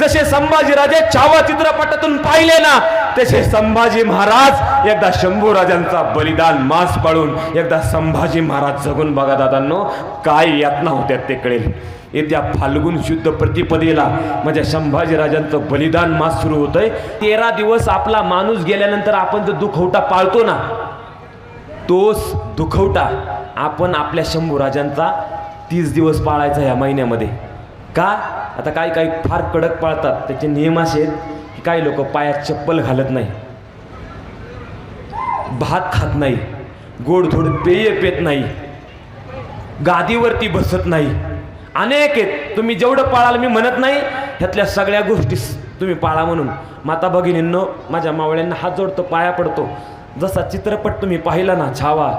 जसे संभाजीराजे छावा चित्रपटातून पाहिले ना तसे संभाजी महाराज एकदा शंभू राजांचा बलिदान मास पाळून एकदा संभाजी महाराज जगून बघा दादांनो काय यातना होत्या ते कळेल. येत्या फाल्गुन शुद्ध प्रतिपदेला म्हणजे संभाजीराजांचं बलिदान मास सुरू होतंय. तेरा दिवस आपला माणूस गेल्यानंतर आपण जो दुखवटा पाळतो ना तोच दुखवटा आपण आपल्या शंभू राजांचा तीस दिवस पाळायचा या महिन्यामध्ये. का? आता काही काही फार कडक पाळतात. त्याचे नियम असे आहेत की काही लोक पायात चप्पल घालत नाही भात खात नाही गोडधोड पेय पेत नाही गादीवरती बसत नाही. अनेक आहेत. तुम्ही जेवढं पाळाल मी म्हणत नाही ह्यातल्या सगळ्या गोष्टी तुम्ही पाळा म्हणून. माता भगिनींनो माझ्या मावळ्यांना हात जोडतो पाया पडतो. जसा चित्रपट तुम्ही पाहिला ना छावा.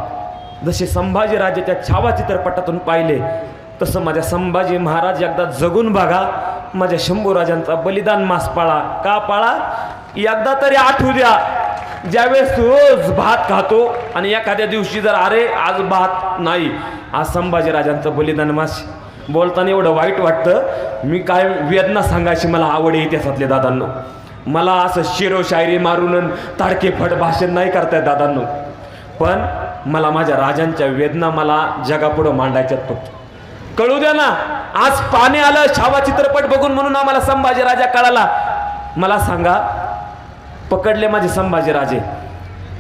जसे संभाजीराजे त्या छावा चित्रपटातून पाहिले तसं माझ्या संभाजी महाराज एकदा जगून बघा. माझ्या शंभूराजांचा बलिदान मास पाळा. का पाळा? एकदा तरी आठवू द्या. ज्यावेळेस रोज भात खातो आणि एखाद्या दिवशी जर अरे आज भात नाही आज संभाजीराजांचं बलिदान मास. बोलताना एवढं वाईट वाटतं. मी काय वेदना सांगायची मला आवड आहे इतिहासातले दादांनो. मला असं शिरो शायरी मारून अन ताडकेफट भाषण नाही करतायत दादांनो. पण मला माझ्या राजांच्या वेदना मला जगापुढं मांडायच्यात फक्त. कळू द्या ना. आज पाणी आलं छावा चित्रपट बघून म्हणून आम्हाला संभाजी राजा कळाला. मला सांगा पकडले माझे संभाजी राजे.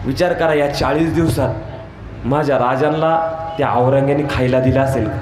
विचार करा या चाळीस दिवसात माझ्या राजांना त्या औरंग्याने खायला दिलं असेल का?